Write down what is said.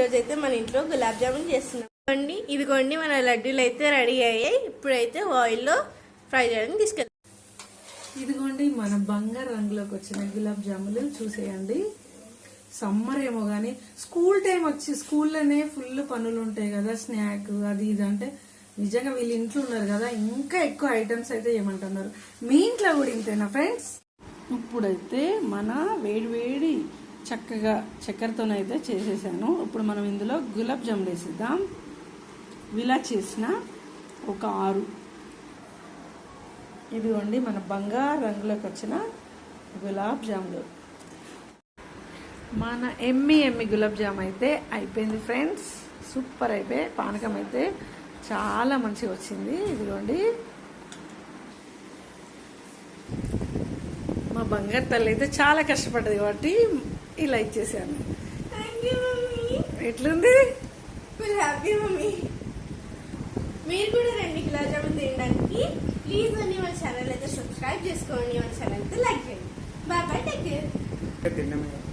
ఈరోజు అయితే మన ఇంట్లో గులాబ్ జామున్ చేస్తున్నాం. అండి ఇదిగోండి మన లడ్డూలు అయితే రెడీ అయ్యాయి. ఇప్పుడైతే ఆయిల్లో ఫ్రై చేయడానికి తీసుకెళ్తాం ఇదిగోండి మన బంగారు రంగులోకి వచ్చిన గులాబ్ జాములు చూసేయండి. సమ్మర్ ఏమో గానీ స్కూల్ టైం వచ్చి స్కూల్లోనే ఫుల్ పనులు ఉంటాయి కదా స్నాక్ అది ఇది అంటే. నిజంగా వీళ్ళు ఇంట్లో ఉన్నారు కదా ఇంకా ఎక్కువ ఐటమ్స్ అయితే ఏమంటున్నారు. మీ ఇంట్లో కూడా ఇంతేనా ఫ్రెండ్స్? ఇప్పుడైతే మన వేడి వేడి చక్కగా చక్కెరతోనైతే చేసేసాను. ఇప్పుడు మనం ఇందులో గులాబ్ జాములు వేసిద్దాం. ఇలా చేసిన ఒక ఆరు. ఇదిగోండి మన బంగారు రంగులోకి వచ్చిన గులాబ్ జాములు. మన ఎమ్మి ఎమ్మి గులాబ్ జామ్ అయితే అయిపోయింది ఫ్రెండ్స్. సూపర్ అయిపోయి పానకం అయితే చాలా మంచిగా వచ్చింది. ఇదిగోండి. మా బంగారు తల్లి అయితే చాలా కష్టపడ్డది కాబట్టి ఇలా ఇచ్చేసాను థ్యాంక్ యూ మమ్మీ. ఎట్లుంది? Happy mummy. మీరు కూడా రండి గులాబ్ జామున్ తినడానికి. ప్లీజ్ అండి మన ఛానల్ అయితే సబ్స్క్రైబ్ చేసుకోండి. మన ఛానల్ అయితే లైక్ చేయండి. Bye bye take care